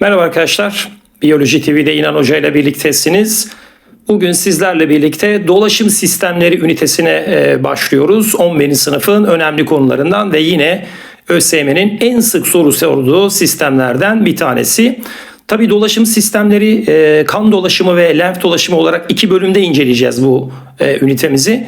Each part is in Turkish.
Merhaba arkadaşlar. Biyoloji TV'de İnan Hoca ile birliktesiniz. Bugün sizlerle birlikte dolaşım sistemleri ünitesine e, başlıyoruz. 11. sınıfın önemli konularından ve yine ÖSYM'nin en sık soru sorduğu sistemlerden bir tanesi. Tabi dolaşım sistemleri e, kan dolaşımı ve lenf dolaşımı olarak iki bölümde inceleyeceğiz bu e, ünitemizi.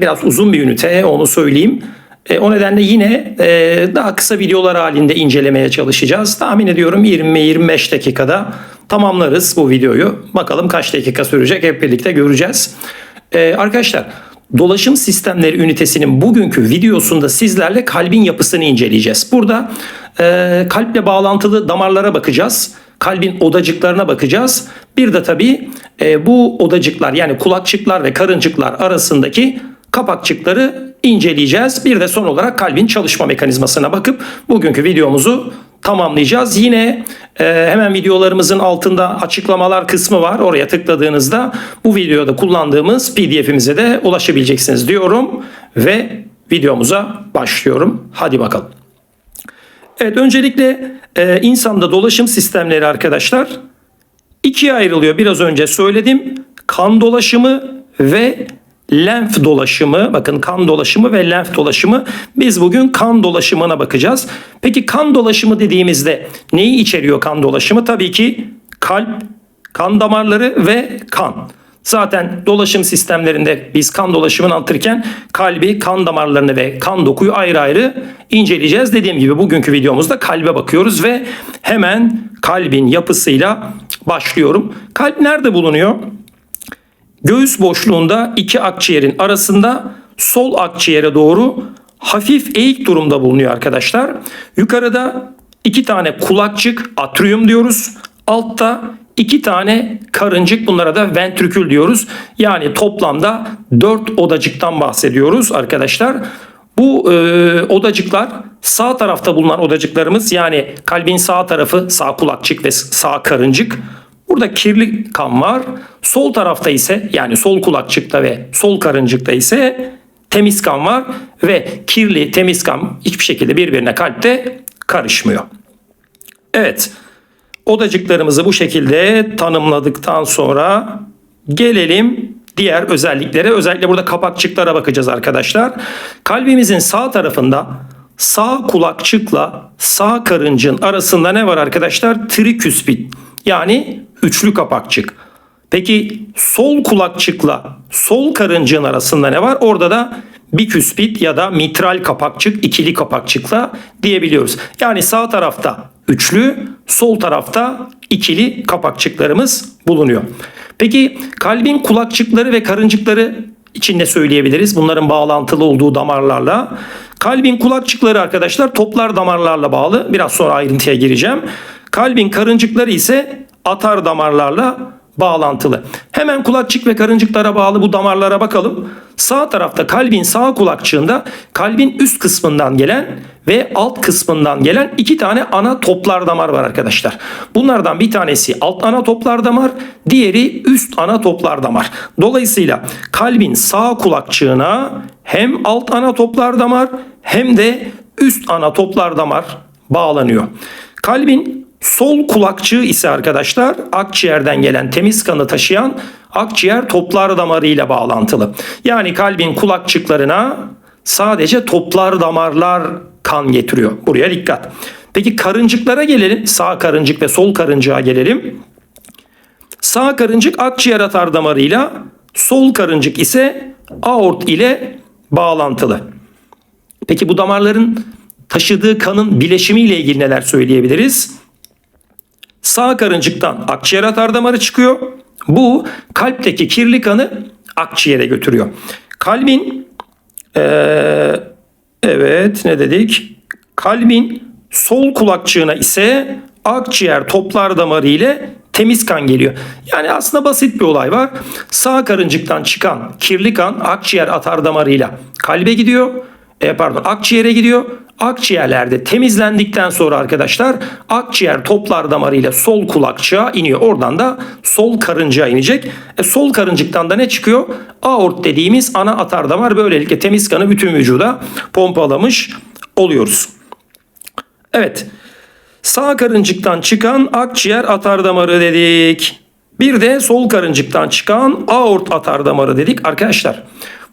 Biraz uzun bir ünite onu söyleyeyim. E, o nedenle yine e, daha kısa videolar halinde incelemeye çalışacağız. Tahmin ediyorum 20-25 dakikada tamamlarız bu videoyu. Bakalım kaç dakika sürecek hep birlikte göreceğiz. E, arkadaşlar dolaşım sistemleri ünitesinin bugünkü videosunda sizlerle kalbin yapısını inceleyeceğiz. Burada e, kalple bağlantılı damarlara bakacağız. Kalbin odacıklarına bakacağız. Bir de tabii e, bu odacıklar yani kulakçıklar ve karıncıklar arasındaki kapakçıkları inceleyeceğiz. Bir de son olarak kalbin çalışma mekanizmasına bakıp bugünkü videomuzu tamamlayacağız. Yine e, hemen videolarımızın altında açıklamalar kısmı var. Oraya tıkladığınızda bu videoda kullandığımız pdf'imize de ulaşabileceksiniz diyorum ve videomuza başlıyorum. Hadi bakalım. Evet öncelikle e, insanda dolaşım sistemleri arkadaşlar ikiye ayrılıyor. Biraz önce söyledim. Kan dolaşımı ve lenf dolaşımı. Bakın kan dolaşımı ve lenf dolaşımı. Biz bugün kan dolaşımına bakacağız. Peki kan dolaşımı dediğimizde neyi içeriyor kan dolaşımı? Tabii ki kalp, kan damarları ve kan. Zaten dolaşım sistemlerinde biz kan dolaşımını anlatırken kalbi, kan damarlarını ve kan dokuyu ayrı ayrı inceleyeceğiz. Dediğim gibi bugünkü videomuzda kalbe bakıyoruz ve hemen kalbin yapısıyla başlıyorum. Kalp nerede bulunuyor? Göğüs boşluğunda iki akciğerin arasında sol akciğere doğru hafif eğik durumda bulunuyor arkadaşlar. Yukarıda iki tane kulakçık atrium diyoruz. Altta iki tane karıncık bunlara da ventrikül diyoruz. Yani toplamda dört odacıktan bahsediyoruz arkadaşlar. Bu e, odacıklar sağ tarafta bulunan odacıklarımız yani kalbin sağ tarafı sağ kulakçık ve sağ karıncık. Burada kirli kan var. Sol tarafta ise yani sol kulakçıkta ve sol karıncıkta ise temiz kan var ve kirli temiz kan hiçbir şekilde birbirine kalpte karışmıyor. Evet. Odacıklarımızı bu şekilde tanımladıktan sonra gelelim diğer özelliklere. Özellikle burada kapakçıklara bakacağız arkadaşlar. Kalbimizin sağ tarafında sağ kulakçıkla sağ karıncın arasında ne var arkadaşlar? Triküspit yani üçlü kapakçık. Peki sol kulakçıkla sol karıncığın arasında ne var? Orada da biküspit ya da mitral kapakçık, ikili kapakçıkla diyebiliyoruz. Yani sağ tarafta üçlü, sol tarafta ikili kapakçıklarımız bulunuyor. Peki kalbin kulakçıkları ve karıncıkları içinde söyleyebiliriz. Bunların bağlantılı olduğu damarlarla. Kalbin kulakçıkları arkadaşlar toplar damarlarla bağlı. Biraz sonra ayrıntıya gireceğim. Kalbin karıncıkları ise atar damarlarla bağlantılı. Hemen kulakçık ve karıncıklara bağlı bu damarlara bakalım. Sağ tarafta kalbin sağ kulakçığında kalbin üst kısmından gelen ve alt kısmından gelen iki tane ana toplar damar var arkadaşlar. Bunlardan bir tanesi alt ana toplar damar, diğeri üst ana toplar damar. Dolayısıyla kalbin sağ kulakçığına hem alt ana toplar damar hem de üst ana toplar damar bağlanıyor. Kalbin Sol kulakçığı ise arkadaşlar akciğerden gelen temiz kanı taşıyan akciğer toplar damarıyla bağlantılı. Yani kalbin kulakçıklarına sadece toplar damarlar kan getiriyor. Buraya dikkat. Peki karıncıklara gelelim. Sağ karıncık ve sol karıncığa gelelim. Sağ karıncık akciğer atar damarıyla, sol karıncık ise aort ile bağlantılı. Peki bu damarların taşıdığı kanın bileşimiyle ilgili neler söyleyebiliriz? Sağ karıncıktan akciğer atar damarı çıkıyor. Bu kalpteki kirli kanı akciğere götürüyor. Kalbin ee, evet ne dedik? Kalbin sol kulakçığına ise akciğer toplar damarı ile temiz kan geliyor. Yani aslında basit bir olay var. Sağ karıncıktan çıkan kirli kan akciğer atar damarıyla kalbe gidiyor. E, pardon akciğere gidiyor. Akciğerlerde temizlendikten sonra arkadaşlar akciğer toplar damarıyla sol kulakçığa iniyor. Oradan da sol karıncaya inecek. E, sol karıncıktan da ne çıkıyor? Aort dediğimiz ana atar damar böylelikle temiz kanı bütün vücuda pompalamış oluyoruz. Evet. Sağ karıncıktan çıkan akciğer atar damarı dedik. Bir de sol karıncıktan çıkan aort atar damarı dedik. Arkadaşlar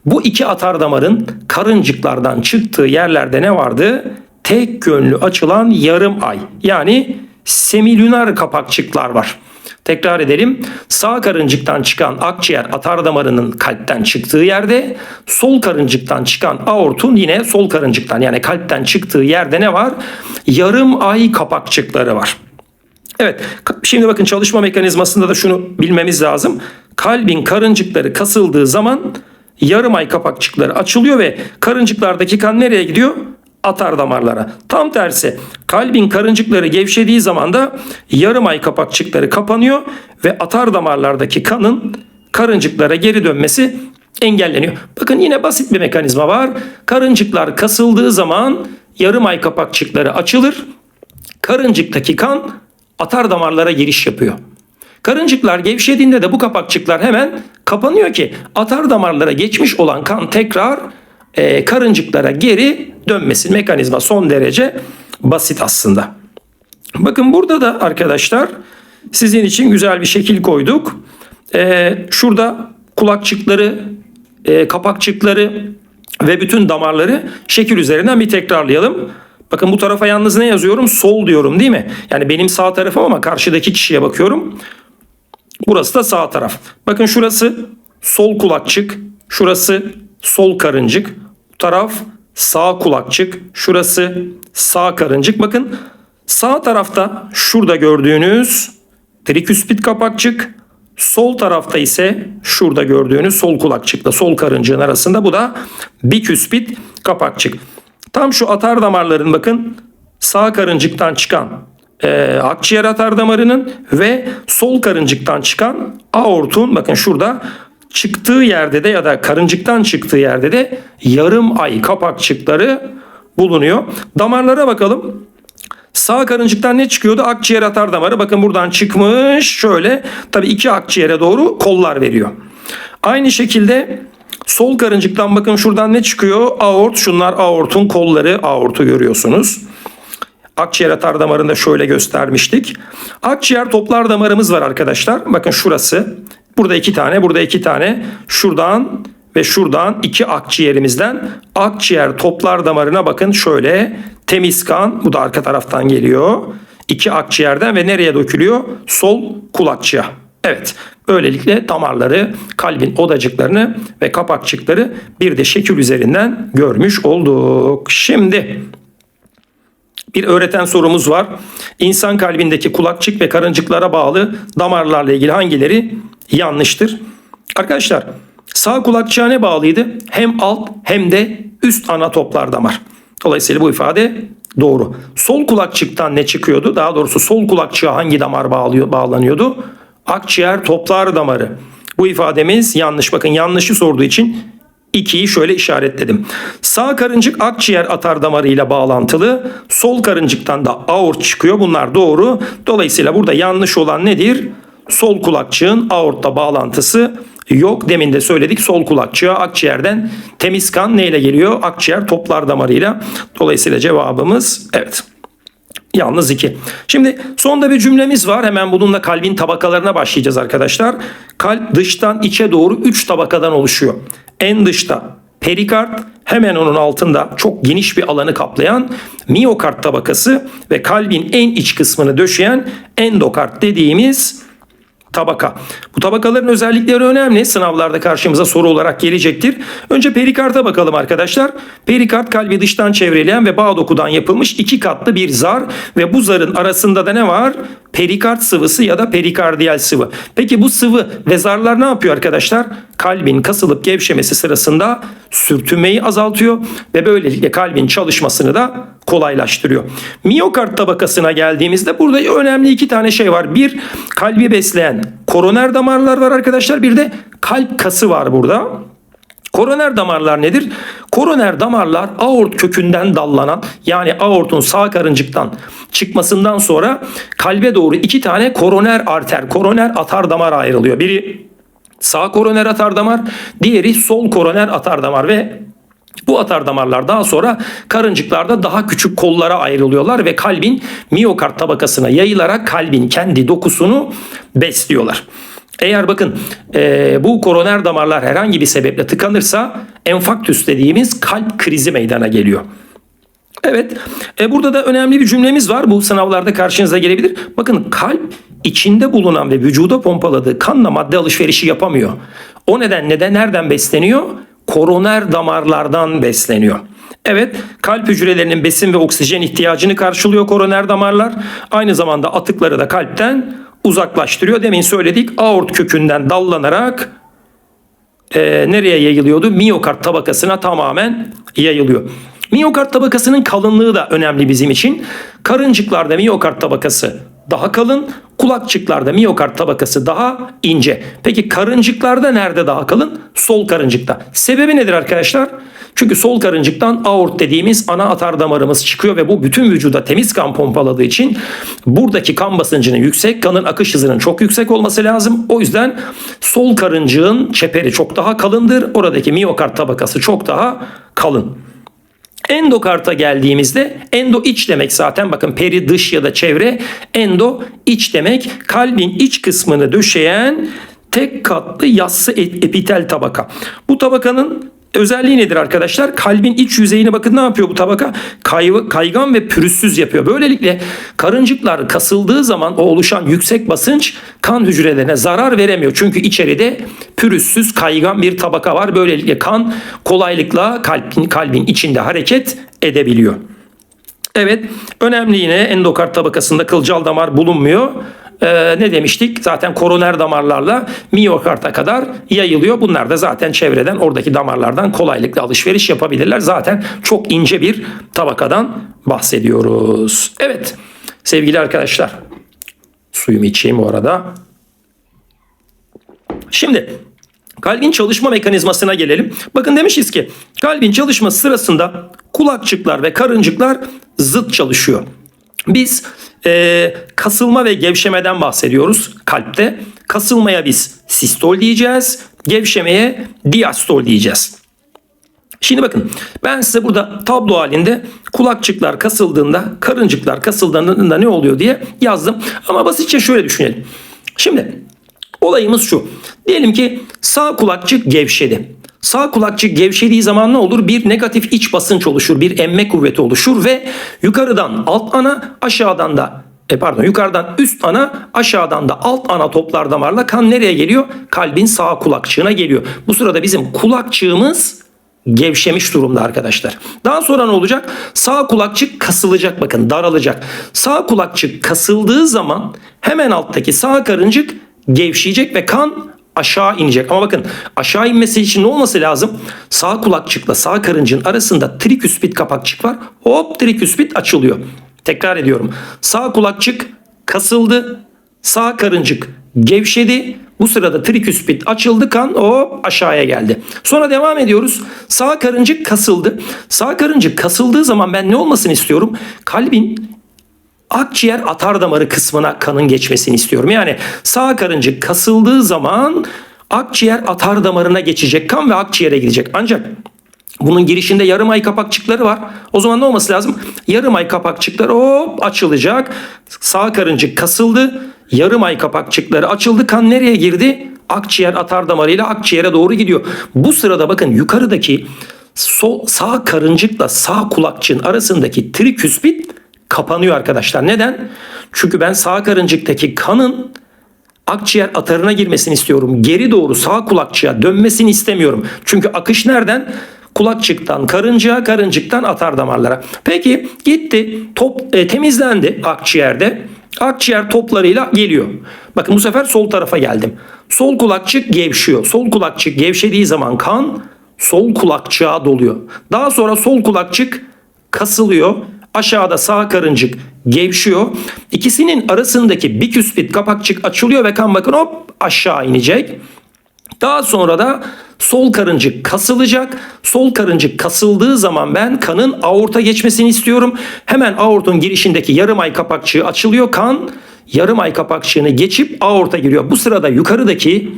bu iki atar damarın karıncıklardan çıktığı yerlerde ne vardı? Tek yönlü açılan yarım ay yani semilüner kapakçıklar var. Tekrar edelim. Sağ karıncıktan çıkan akciğer atar damarının kalpten çıktığı yerde, sol karıncıktan çıkan aortun yine sol karıncıktan yani kalpten çıktığı yerde ne var? Yarım ay kapakçıkları var. Evet şimdi bakın çalışma mekanizmasında da şunu bilmemiz lazım. Kalbin karıncıkları kasıldığı zaman yarım ay kapakçıkları açılıyor ve karıncıklardaki kan nereye gidiyor? Atar damarlara. Tam tersi kalbin karıncıkları gevşediği zaman da yarım ay kapakçıkları kapanıyor ve atar damarlardaki kanın karıncıklara geri dönmesi engelleniyor. Bakın yine basit bir mekanizma var. Karıncıklar kasıldığı zaman yarım ay kapakçıkları açılır. Karıncıktaki kan atar damarlara giriş yapıyor. Karıncıklar gevşediğinde de bu kapakçıklar hemen kapanıyor ki atar damarlara geçmiş olan kan tekrar e, karıncıklara geri dönmesin. Mekanizma son derece basit aslında. Bakın burada da arkadaşlar sizin için güzel bir şekil koyduk. E, şurada kulakçıkları, e, kapakçıkları ve bütün damarları şekil üzerinden bir tekrarlayalım. Bakın bu tarafa yalnız ne yazıyorum? Sol diyorum değil mi? Yani benim sağ tarafım ama karşıdaki kişiye bakıyorum. Burası da sağ taraf. Bakın şurası sol kulakçık. Şurası sol karıncık. Bu taraf sağ kulakçık. Şurası sağ karıncık. Bakın sağ tarafta şurada gördüğünüz triküspit kapakçık. Sol tarafta ise şurada gördüğünüz sol kulakçıkla sol karıncığın arasında bu da biküspit kapakçık. Tam şu atar damarların bakın sağ karıncıktan çıkan e, akciğer atar damarının ve sol karıncıktan çıkan aortun bakın şurada çıktığı yerde de ya da karıncıktan çıktığı yerde de yarım ay kapakçıkları bulunuyor. Damarlara bakalım. Sağ karıncıktan ne çıkıyordu? Akciğer atar damarı. Bakın buradan çıkmış şöyle. Tabii iki akciğere doğru kollar veriyor. Aynı şekilde sol karıncıktan bakın şuradan ne çıkıyor? Aort. Şunlar aortun kolları. Aortu görüyorsunuz. Akciğer atar damarında şöyle göstermiştik. Akciğer toplar damarımız var arkadaşlar. Bakın şurası. Burada iki tane, burada iki tane. Şuradan ve şuradan iki akciğerimizden akciğer toplar damarına bakın şöyle temiz kan bu da arka taraftan geliyor. İki akciğerden ve nereye dökülüyor? Sol kulakçığa. Evet böylelikle damarları, kalbin odacıklarını ve kapakçıkları bir de şekil üzerinden görmüş olduk. Şimdi bir öğreten sorumuz var. İnsan kalbindeki kulakçık ve karıncıklara bağlı damarlarla ilgili hangileri yanlıştır? Arkadaşlar sağ kulakçığa ne bağlıydı? Hem alt hem de üst ana toplar damar. Dolayısıyla bu ifade doğru. Sol kulakçıktan ne çıkıyordu? Daha doğrusu sol kulakçığa hangi damar bağlıyor, bağlanıyordu? Akciğer toplar damarı. Bu ifademiz yanlış. Bakın yanlışı sorduğu için 2'yi şöyle işaretledim. Sağ karıncık akciğer atar damarıyla bağlantılı. Sol karıncıktan da aort çıkıyor. Bunlar doğru. Dolayısıyla burada yanlış olan nedir? Sol kulakçığın aortla bağlantısı yok. Demin de söyledik sol kulakçığa akciğerden temiz kan neyle geliyor? Akciğer toplar damarıyla. Dolayısıyla cevabımız evet. Yalnız iki. Şimdi sonda bir cümlemiz var. Hemen bununla kalbin tabakalarına başlayacağız arkadaşlar. Kalp dıştan içe doğru 3 tabakadan oluşuyor. En dışta perikard, hemen onun altında çok geniş bir alanı kaplayan miyokard tabakası ve kalbin en iç kısmını döşeyen endokard dediğimiz tabaka. Bu tabakaların özellikleri önemli. Sınavlarda karşımıza soru olarak gelecektir. Önce perikarta bakalım arkadaşlar. Perikard kalbi dıştan çevreleyen ve bağ dokudan yapılmış iki katlı bir zar ve bu zarın arasında da ne var? Perikard sıvısı ya da perikardiyal sıvı. Peki bu sıvı ve zarlar ne yapıyor arkadaşlar? Kalbin kasılıp gevşemesi sırasında sürtünmeyi azaltıyor ve böylelikle kalbin çalışmasını da kolaylaştırıyor. Miyokard tabakasına geldiğimizde burada önemli iki tane şey var. Bir kalbi besleyen koroner damarlar var arkadaşlar. Bir de kalp kası var burada. Koroner damarlar nedir? Koroner damarlar aort kökünden dallanan yani aortun sağ karıncıktan çıkmasından sonra kalbe doğru iki tane koroner arter, koroner atar damar ayrılıyor. Biri sağ koroner atar damar, diğeri sol koroner atar damar ve Bu atar damarlar daha sonra karıncıklarda daha küçük kollara ayrılıyorlar ve kalbin miyokard tabakasına yayılarak kalbin kendi dokusunu besliyorlar. Eğer bakın e, bu koroner damarlar herhangi bir sebeple tıkanırsa enfarktüs dediğimiz kalp krizi meydana geliyor. Evet. E, burada da önemli bir cümlemiz var. Bu sınavlarda karşınıza gelebilir. Bakın kalp içinde bulunan ve vücuda pompaladığı kanla madde alışverişi yapamıyor. O nedenle de nereden besleniyor? Koroner damarlardan besleniyor. Evet, kalp hücrelerinin besin ve oksijen ihtiyacını karşılıyor koroner damarlar. Aynı zamanda atıkları da kalpten uzaklaştırıyor. Demin söyledik aort kökünden dallanarak e, nereye yayılıyordu? Miyokard tabakasına tamamen yayılıyor. Miyokard tabakasının kalınlığı da önemli bizim için. Karıncıklarda miyokard tabakası daha kalın, kulakçıklarda miyokard tabakası daha ince. Peki karıncıklarda nerede daha kalın? Sol karıncıkta. Sebebi nedir arkadaşlar? Çünkü sol karıncıktan aort dediğimiz ana atar damarımız çıkıyor ve bu bütün vücuda temiz kan pompaladığı için buradaki kan basıncının yüksek, kanın akış hızının çok yüksek olması lazım. O yüzden sol karıncığın çeperi çok daha kalındır. Oradaki miyokard tabakası çok daha kalın. Endokarta geldiğimizde endo iç demek zaten. Bakın peri dış ya da çevre. Endo iç demek. Kalbin iç kısmını döşeyen tek katlı yassı epitel tabaka. Bu tabakanın özelliği nedir arkadaşlar? Kalbin iç yüzeyini bakın ne yapıyor bu tabaka? Kay, kaygan ve pürüzsüz yapıyor. Böylelikle karıncıklar kasıldığı zaman o oluşan yüksek basınç kan hücrelerine zarar veremiyor. Çünkü içeride pürüzsüz kaygan bir tabaka var. Böylelikle kan kolaylıkla kalbin, kalbin içinde hareket edebiliyor. Evet önemli yine endokard tabakasında kılcal damar bulunmuyor e, ne demiştik? Zaten koroner damarlarla miyokarda kadar yayılıyor. Bunlar da zaten çevreden oradaki damarlardan kolaylıkla alışveriş yapabilirler. Zaten çok ince bir tabakadan bahsediyoruz. Evet sevgili arkadaşlar suyumu içeyim bu arada. Şimdi kalbin çalışma mekanizmasına gelelim. Bakın demişiz ki kalbin çalışması sırasında kulakçıklar ve karıncıklar zıt çalışıyor. Biz e, kasılma ve gevşemeden bahsediyoruz kalpte. Kasılmaya biz sistol diyeceğiz. Gevşemeye diastol diyeceğiz. Şimdi bakın ben size burada tablo halinde kulakçıklar kasıldığında, karıncıklar kasıldığında ne oluyor diye yazdım. Ama basitçe şöyle düşünelim. Şimdi olayımız şu. Diyelim ki sağ kulakçık gevşedi. Sağ kulakçık gevşediği zaman ne olur? Bir negatif iç basınç oluşur, bir emme kuvveti oluşur ve yukarıdan alt ana, aşağıdan da e pardon yukarıdan üst ana aşağıdan da alt ana toplar damarla kan nereye geliyor? Kalbin sağ kulakçığına geliyor. Bu sırada bizim kulakçığımız gevşemiş durumda arkadaşlar. Daha sonra ne olacak? Sağ kulakçık kasılacak bakın daralacak. Sağ kulakçık kasıldığı zaman hemen alttaki sağ karıncık gevşeyecek ve kan aşağı inecek. Ama bakın aşağı inmesi için ne olması lazım? Sağ kulakçıkla sağ karıncın arasında triküspit kapakçık var. Hop triküspit açılıyor. Tekrar ediyorum. Sağ kulakçık kasıldı. Sağ karıncık gevşedi. Bu sırada triküspit açıldı kan hop aşağıya geldi. Sonra devam ediyoruz. Sağ karıncık kasıldı. Sağ karıncık kasıldığı zaman ben ne olmasını istiyorum? Kalbin akciğer atar damarı kısmına kanın geçmesini istiyorum. Yani sağ karıncık kasıldığı zaman akciğer atar damarına geçecek kan ve akciğere gidecek. Ancak bunun girişinde yarım ay kapakçıkları var. O zaman ne olması lazım? Yarım ay kapakçıkları hop açılacak. Sağ karıncık kasıldı. Yarım ay kapakçıkları açıldı. Kan nereye girdi? Akciğer atar damarıyla akciğere doğru gidiyor. Bu sırada bakın yukarıdaki sol, sağ karıncıkla sağ kulakçığın arasındaki triküspit kapanıyor arkadaşlar. Neden? Çünkü ben sağ karıncıktaki kanın akciğer atarına girmesini istiyorum. Geri doğru sağ kulakçığa dönmesini istemiyorum. Çünkü akış nereden? Kulakçıktan karıncığa, karıncıktan atar damarlara. Peki gitti, top e, temizlendi akciğerde. Akciğer toplarıyla geliyor. Bakın bu sefer sol tarafa geldim. Sol kulakçık gevşiyor. Sol kulakçık gevşediği zaman kan sol kulakçığa doluyor. Daha sonra sol kulakçık kasılıyor. Aşağıda sağ karıncık gevşiyor. İkisinin arasındaki biküspit kapakçık açılıyor ve kan bakın hop aşağı inecek. Daha sonra da sol karıncık kasılacak. Sol karıncık kasıldığı zaman ben kanın aorta geçmesini istiyorum. Hemen aortun girişindeki yarım ay kapakçığı açılıyor. Kan yarım ay kapakçığını geçip aorta giriyor. Bu sırada yukarıdaki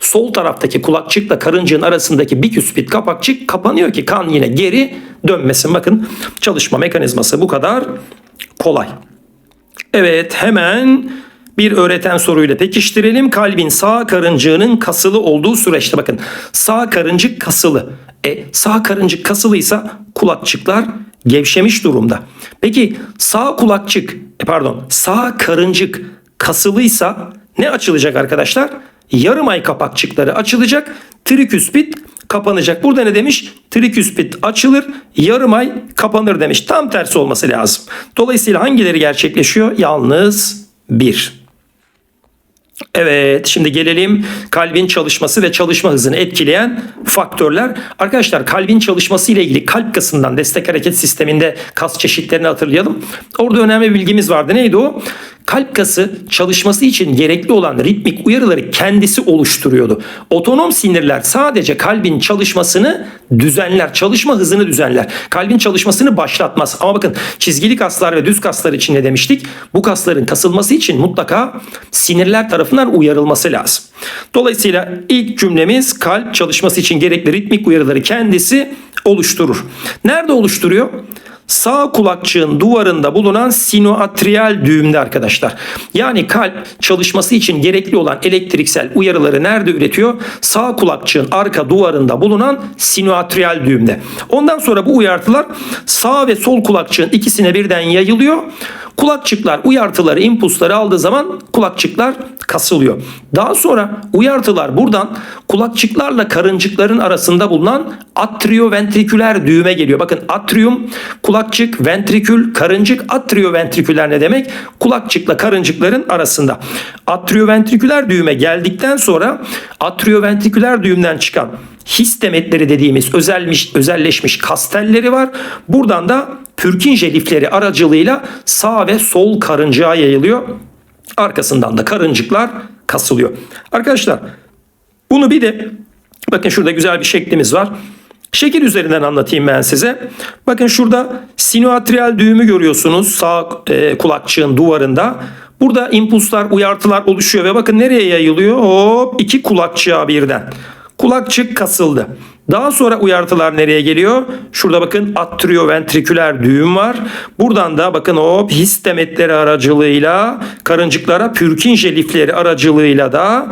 sol taraftaki kulakçıkla karıncığın arasındaki biküspit kapakçık kapanıyor ki kan yine geri dönmesin. Bakın çalışma mekanizması bu kadar kolay. Evet hemen bir öğreten soruyla pekiştirelim. Kalbin sağ karıncığının kasılı olduğu süreçte bakın sağ karıncık kasılı. E, sağ karıncık kasılıysa kulakçıklar gevşemiş durumda. Peki sağ kulakçık e, pardon sağ karıncık kasılıysa ne açılacak arkadaşlar? Yarım ay kapakçıkları açılacak. Triküspit kapanacak. Burada ne demiş? Triküspit açılır, yarım ay kapanır demiş. Tam tersi olması lazım. Dolayısıyla hangileri gerçekleşiyor? Yalnız bir. Evet şimdi gelelim kalbin çalışması ve çalışma hızını etkileyen faktörler. Arkadaşlar kalbin çalışması ile ilgili kalp kasından destek hareket sisteminde kas çeşitlerini hatırlayalım. Orada önemli bilgimiz vardı. Neydi o? Kalp kası çalışması için gerekli olan ritmik uyarıları kendisi oluşturuyordu. Otonom sinirler sadece kalbin çalışmasını düzenler, çalışma hızını düzenler. Kalbin çalışmasını başlatmaz. Ama bakın çizgili kaslar ve düz kaslar için ne demiştik? Bu kasların kasılması için mutlaka sinirler tarafından uyarılması lazım. Dolayısıyla ilk cümlemiz kalp çalışması için gerekli ritmik uyarıları kendisi oluşturur. Nerede oluşturuyor? Sağ kulakçığın duvarında bulunan sinoatriyal düğümde arkadaşlar. Yani kalp çalışması için gerekli olan elektriksel uyarıları nerede üretiyor? Sağ kulakçığın arka duvarında bulunan sinoatriyal düğümde. Ondan sonra bu uyartılar sağ ve sol kulakçığın ikisine birden yayılıyor. Kulakçıklar uyartıları, impulsları aldığı zaman kulakçıklar kasılıyor. Daha sonra uyartılar buradan kulakçıklarla karıncıkların arasında bulunan atrioventriküler düğüme geliyor. Bakın atrium, kulakçık, ventrikül, karıncık, atrioventriküler ne demek? Kulakçıkla karıncıkların arasında. Atrioventriküler düğüme geldikten sonra atrioventriküler düğümden çıkan histemetleri dediğimiz özelmiş, özelleşmiş kas telleri var. Buradan da Pürkinje lifleri aracılığıyla sağ ve sol karıncığa yayılıyor. Arkasından da karıncıklar kasılıyor. Arkadaşlar bunu bir de bakın şurada güzel bir şeklimiz var. Şekil üzerinden anlatayım ben size. Bakın şurada sinoatriyal düğümü görüyorsunuz sağ e, kulakçığın duvarında. Burada impulslar, uyartılar oluşuyor ve bakın nereye yayılıyor? Hop iki kulakçığa birden. Kulakçık kasıldı. Daha sonra uyartılar nereye geliyor? Şurada bakın atrioventriküler düğüm var. Buradan da bakın hop histemetleri aracılığıyla karıncıklara Pürkinje lifleri aracılığıyla da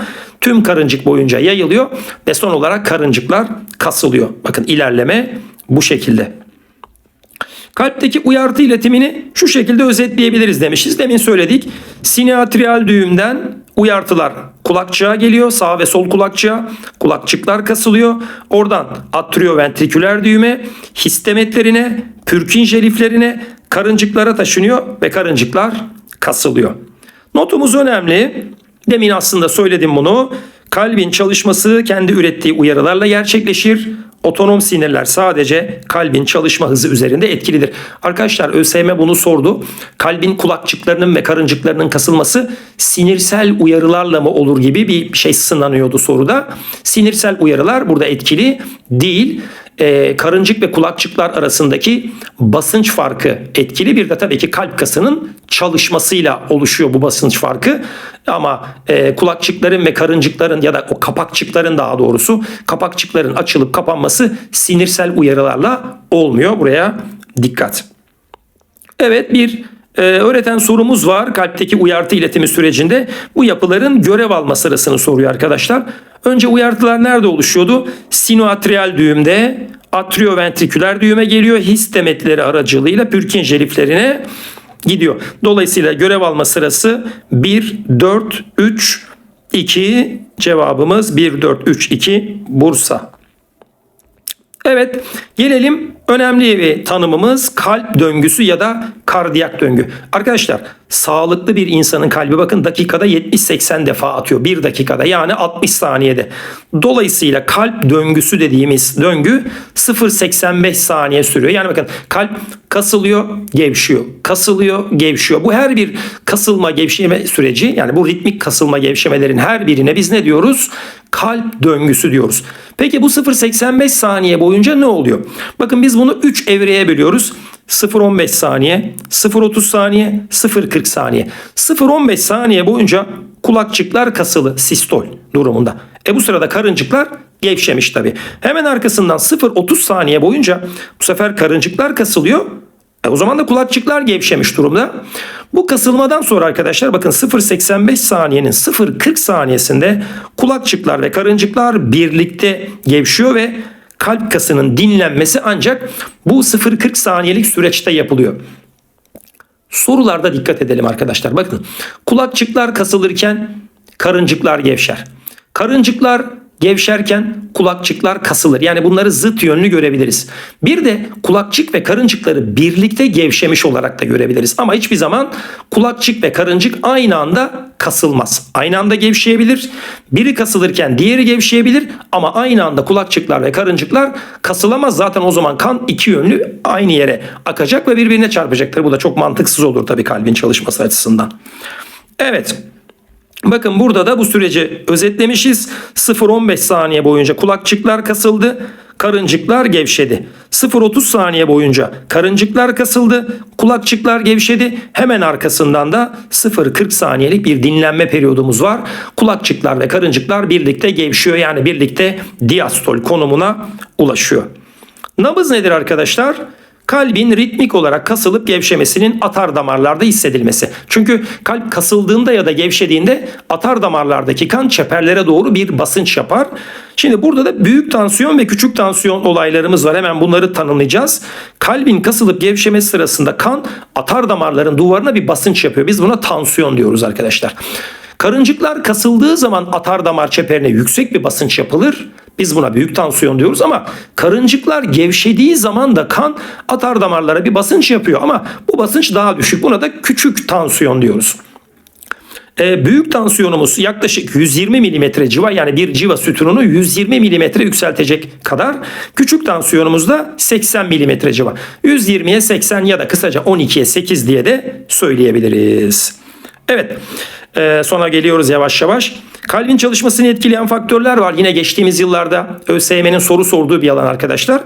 tüm karıncık boyunca yayılıyor ve son olarak karıncıklar kasılıyor. Bakın ilerleme bu şekilde. Kalpteki uyartı iletimini şu şekilde özetleyebiliriz demişiz. Demin söyledik. Sineatriyal düğümden uyartılar kulakçığa geliyor. Sağ ve sol kulakçığa. Kulakçıklar kasılıyor. Oradan atrioventriküler düğüme, histemetlerine, Pürkinje liflerine, karıncıklara taşınıyor ve karıncıklar kasılıyor. Notumuz önemli. Demin aslında söyledim bunu. Kalbin çalışması kendi ürettiği uyarılarla gerçekleşir. Otonom sinirler sadece kalbin çalışma hızı üzerinde etkilidir. Arkadaşlar ÖSYM bunu sordu. Kalbin kulakçıklarının ve karıncıklarının kasılması sinirsel uyarılarla mı olur gibi bir şey sınanıyordu soruda. Sinirsel uyarılar burada etkili değil. Ee, karıncık ve kulakçıklar arasındaki basınç farkı etkili. Bir de tabii ki kalp kasının çalışmasıyla oluşuyor bu basınç farkı. Ama e, kulakçıkların ve karıncıkların ya da o kapakçıkların daha doğrusu kapakçıkların açılıp kapanması sinirsel uyarılarla olmuyor. Buraya dikkat. Evet bir e, öğreten sorumuz var kalpteki uyartı iletimi sürecinde. Bu yapıların görev alma sırasını soruyor arkadaşlar. Önce uyartılar nerede oluşuyordu? Sinoatriyal düğümde, atrioventriküler düğüme geliyor. Histemetleri aracılığıyla Pürkinje liflerine gidiyor. Dolayısıyla görev alma sırası 1, 4, 3, 2 cevabımız 1, 4, 3, 2 Bursa. Evet gelelim önemli bir tanımımız kalp döngüsü ya da kardiyak döngü. Arkadaşlar sağlıklı bir insanın kalbi bakın dakikada 70-80 defa atıyor. Bir dakikada yani 60 saniyede. Dolayısıyla kalp döngüsü dediğimiz döngü 0-85 saniye sürüyor. Yani bakın kalp kasılıyor, gevşiyor. Kasılıyor, gevşiyor. Bu her bir kasılma, gevşeme süreci yani bu ritmik kasılma, gevşemelerin her birine biz ne diyoruz? Kalp döngüsü diyoruz. Peki bu 0-85 saniye boyunca ne oluyor? Bakın biz bunu 3 evreye bölüyoruz. 0-15 saniye, 0-30 saniye, 0-40 saniye. 0-15 saniye boyunca kulakçıklar kasılı sistol durumunda. E bu sırada karıncıklar gevşemiş tabi. Hemen arkasından 0-30 saniye boyunca bu sefer karıncıklar kasılıyor. E o zaman da kulakçıklar gevşemiş durumda. Bu kasılmadan sonra arkadaşlar bakın 0.85 saniyenin 0.40 saniyesinde kulakçıklar ve karıncıklar birlikte gevşiyor ve kalp kasının dinlenmesi ancak bu 0.40 saniyelik süreçte yapılıyor. Sorularda dikkat edelim arkadaşlar. Bakın kulakçıklar kasılırken karıncıklar gevşer. Karıncıklar gevşerken kulakçıklar kasılır. Yani bunları zıt yönlü görebiliriz. Bir de kulakçık ve karıncıkları birlikte gevşemiş olarak da görebiliriz. Ama hiçbir zaman kulakçık ve karıncık aynı anda kasılmaz. Aynı anda gevşeyebilir. Biri kasılırken diğeri gevşeyebilir ama aynı anda kulakçıklar ve karıncıklar kasılamaz. Zaten o zaman kan iki yönlü aynı yere akacak ve birbirine çarpacaktır. Bu da çok mantıksız olur tabii kalbin çalışması açısından. Evet. Bakın burada da bu süreci özetlemişiz. 0-15 saniye boyunca kulakçıklar kasıldı, karıncıklar gevşedi. 0-30 saniye boyunca karıncıklar kasıldı, kulakçıklar gevşedi. Hemen arkasından da 0-40 saniyelik bir dinlenme periyodumuz var. Kulakçıklar ve karıncıklar birlikte gevşiyor yani birlikte diastol konumuna ulaşıyor. Nabız nedir arkadaşlar? Kalbin ritmik olarak kasılıp gevşemesinin atar damarlarda hissedilmesi. Çünkü kalp kasıldığında ya da gevşediğinde atar damarlardaki kan çeperlere doğru bir basınç yapar. Şimdi burada da büyük tansiyon ve küçük tansiyon olaylarımız var. Hemen bunları tanımlayacağız. Kalbin kasılıp gevşemesi sırasında kan atar damarların duvarına bir basınç yapıyor. Biz buna tansiyon diyoruz arkadaşlar. Karıncıklar kasıldığı zaman atar damar çeperine yüksek bir basınç yapılır. Biz buna büyük tansiyon diyoruz ama karıncıklar gevşediği zaman da kan atar damarlara bir basınç yapıyor ama bu basınç daha düşük. Buna da küçük tansiyon diyoruz. E, büyük tansiyonumuz yaklaşık 120 mm civa yani bir civa sütununu 120 mm yükseltecek kadar. Küçük tansiyonumuz da 80 mm civa. 120'ye 80 ya da kısaca 12'ye 8 diye de söyleyebiliriz. Evet e, sona geliyoruz yavaş yavaş. Kalbin çalışmasını etkileyen faktörler var. Yine geçtiğimiz yıllarda ÖSYM'nin soru sorduğu bir alan arkadaşlar.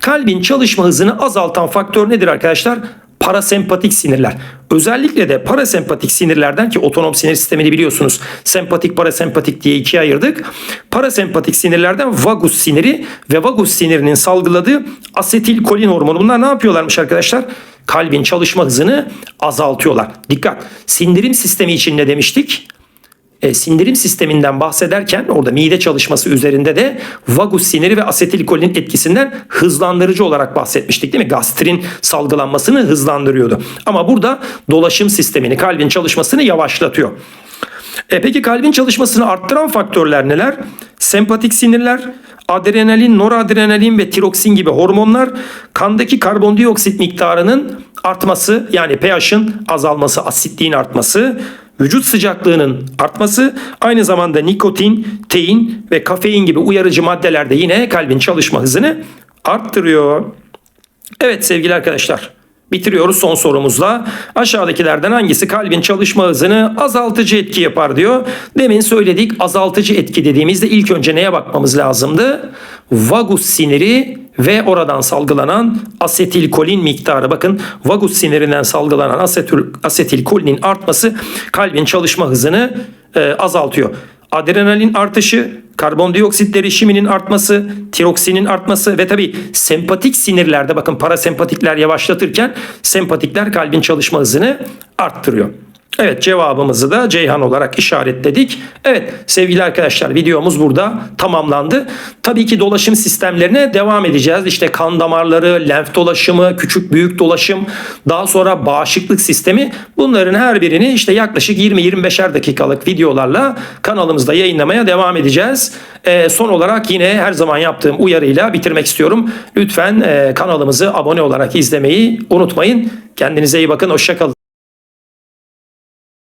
Kalbin çalışma hızını azaltan faktör nedir arkadaşlar? parasempatik sinirler. Özellikle de parasempatik sinirlerden ki otonom sinir sistemini biliyorsunuz. Sempatik parasempatik diye ikiye ayırdık. Parasempatik sinirlerden vagus siniri ve vagus sinirinin salgıladığı asetilkolin hormonu. Bunlar ne yapıyorlarmış arkadaşlar? Kalbin çalışma hızını azaltıyorlar. Dikkat. Sindirim sistemi için ne demiştik? E, sindirim sisteminden bahsederken orada mide çalışması üzerinde de vagus siniri ve asetilkolin etkisinden hızlandırıcı olarak bahsetmiştik değil mi? Gastrin salgılanmasını hızlandırıyordu. Ama burada dolaşım sistemini, kalbin çalışmasını yavaşlatıyor. E peki kalbin çalışmasını arttıran faktörler neler? Sempatik sinirler, adrenalin, noradrenalin ve tiroksin gibi hormonlar kandaki karbondioksit miktarının artması yani pH'ın azalması, asitliğin artması, vücut sıcaklığının artması aynı zamanda nikotin, tein ve kafein gibi uyarıcı maddeler de yine kalbin çalışma hızını arttırıyor. Evet sevgili arkadaşlar bitiriyoruz son sorumuzla. Aşağıdakilerden hangisi kalbin çalışma hızını azaltıcı etki yapar diyor. Demin söyledik azaltıcı etki dediğimizde ilk önce neye bakmamız lazımdı? Vagus siniri ve oradan salgılanan asetilkolin miktarı. Bakın vagus sinirinden salgılanan asetil, asetilkolinin artması kalbin çalışma hızını e, azaltıyor. Adrenalin artışı, karbondioksit derişiminin artması, tiroksinin artması ve tabi sempatik sinirlerde bakın parasempatikler yavaşlatırken sempatikler kalbin çalışma hızını arttırıyor. Evet cevabımızı da Ceyhan olarak işaretledik. Evet sevgili arkadaşlar videomuz burada tamamlandı. Tabii ki dolaşım sistemlerine devam edeceğiz. İşte kan damarları, lenf dolaşımı, küçük büyük dolaşım, daha sonra bağışıklık sistemi bunların her birini işte yaklaşık 20-25'er dakikalık videolarla kanalımızda yayınlamaya devam edeceğiz. Ee, son olarak yine her zaman yaptığım uyarıyla bitirmek istiyorum. Lütfen e, kanalımızı abone olarak izlemeyi unutmayın. Kendinize iyi bakın. Hoşçakalın.